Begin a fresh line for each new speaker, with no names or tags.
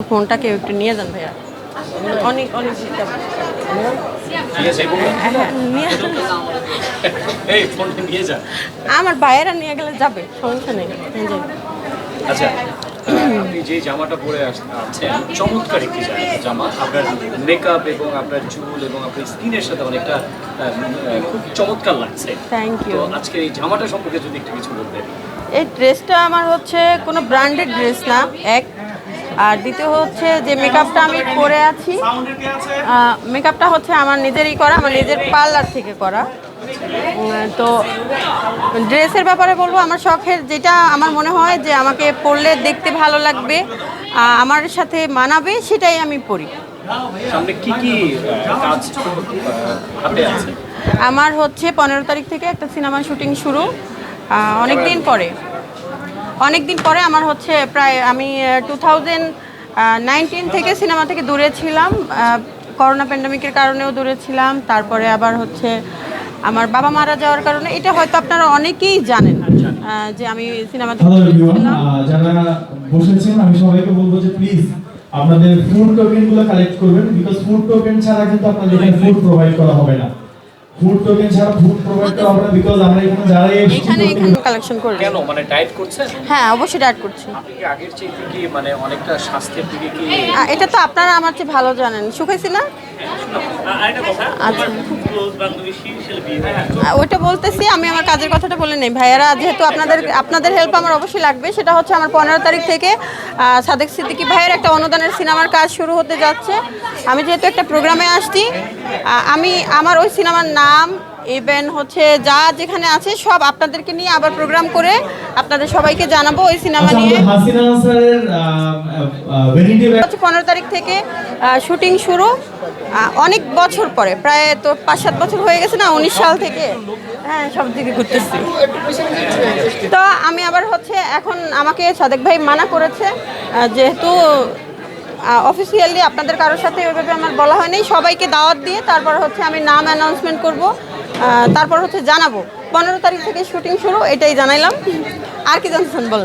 ফোনটা কেউ একটু নিয়ে যান ভাইয়া। অনেক অনেক আমার ভাইয়েরা নিয়ে গেলে যাবে সমস্যা নেই।
আচ্ছা আপনি যে জামাটা পরে আস- আছেন চমৎকার একটি জামা আপনার মেকআপ এবং আপনার চুল এবং আপনার স্কিনের সাথে অনেকটা খুব চমৎকার লাগছে।
থ্যাংক ইউ
আজকে এই জামাটা সম্পর্কে যদি একটু কিছু বলতেন।
এই ড্রেসটা আমার হচ্ছে কোনো ব্র্যান্ডেড ড্রেস না এক আর দ্বিতীয় হচ্ছে যে মেকআপটা আমি করে আছি। মেকআপটা হচ্ছে আমার নিজেরই করা আমার নিজের পার্লার থেকে করা। তো ড্রেসের ব্যাপারে বলব আমার শখের যেটা আমার মনে হয় যে আমাকে পরলে দেখতে ভালো লাগবে আমার সাথে মানাবে সেটাই আমি পরি।
আছে?
আমার হচ্ছে পনেরো তারিখ থেকে একটা সিনেমা শুটিং শুরু অনেক দিন পরে। অনেক দিন পরে আমার হচ্ছে প্রায় আমি টু থাউজেন্ড নাইনটিন থেকে সিনেমা থেকে দূরে ছিলাম করোনা প্যান্ডামিকের কারণেও দূরে ছিলাম তারপরে আবার হচ্ছে আমার বাবা মারা যাওয়ার কারণে এটা হয়তো আপনারা অনেকেই জানেন যে আমি সিনেমা
যারা বসেছেন আমি সবাইকে বলব যে প্লিজ আপনাদের ফুড টোকেনগুলো কালেক্ট করবেন বিকজ ফুড টোকেন ছাড়া কিন্তু আপনাদের ফুড প্রোভাইড করা হবে না। ফুড টোকেন ছাড়া ফুড প্রোভাইড করা হবে না বিকজ আমরা এখানে যারা
এখানে এখানে কালেকশন করে
কেন? মানে ডায়েট করছেন?
হ্যাঁ অবশ্যই ডায়েট করছি।
আপনি কি আগের চেয়ে কি মানে অনেকটা স্বাস্থ্যের দিকে কি
এটা তো আপনারা আমার চেয়ে ভালো জানেন। শুকাইছি না আচ্ছা। আহ, ওইটা বলতেছি আমি আমার কাজের কথাটা বলে নেই। ভাইয়ারা যেহেতু আপনাদের আপনাদের হেল্প আমার অবশ্যই লাগবে সেটা হচ্ছে আমার পনেরো তারিখ থেকে সাদেক সিদ্দিকি ভাইয়ের একটা অনুদানের সিনেমার কাজ শুরু হতে যাচ্ছে। আমি যেহেতু একটা প্রোগ্রামে আসছি আমি আমার ওই সিনেমার নাম ইভেন হচ্ছে যা যেখানে আছে সব আপনাদেরকে নিয়ে আবার প্রোগ্রাম করে আপনাদের সবাইকে জানাব ওই সিনেমা
আচ্ছা
নিয়ে। হচ্ছে পনেরো তারিখ থেকে শুটিং শুরু অনেক বছর পরে প্রায় তো পাঁচ সাত বছর হয়ে গেছে না উনিশ সাল থেকে। হ্যাঁ সব দিকে ঘুরতেছি। তো আমি আবার হচ্ছে এখন আমাকে সাদেক ভাই মানা করেছে যেহেতু অফিসিয়ালি আপনাদের কারোর সাথে ওইভাবে আমার বলা হয়নি সবাইকে দাওয়াত দিয়ে তারপর হচ্ছে আমি নাম অ্যানাউন্সমেন্ট করব। তারপর হচ্ছে জানাব। পনেরো তারিখ থেকে শুটিং শুরু এটাই জানাইলাম। আর কি জানছেন বলেন?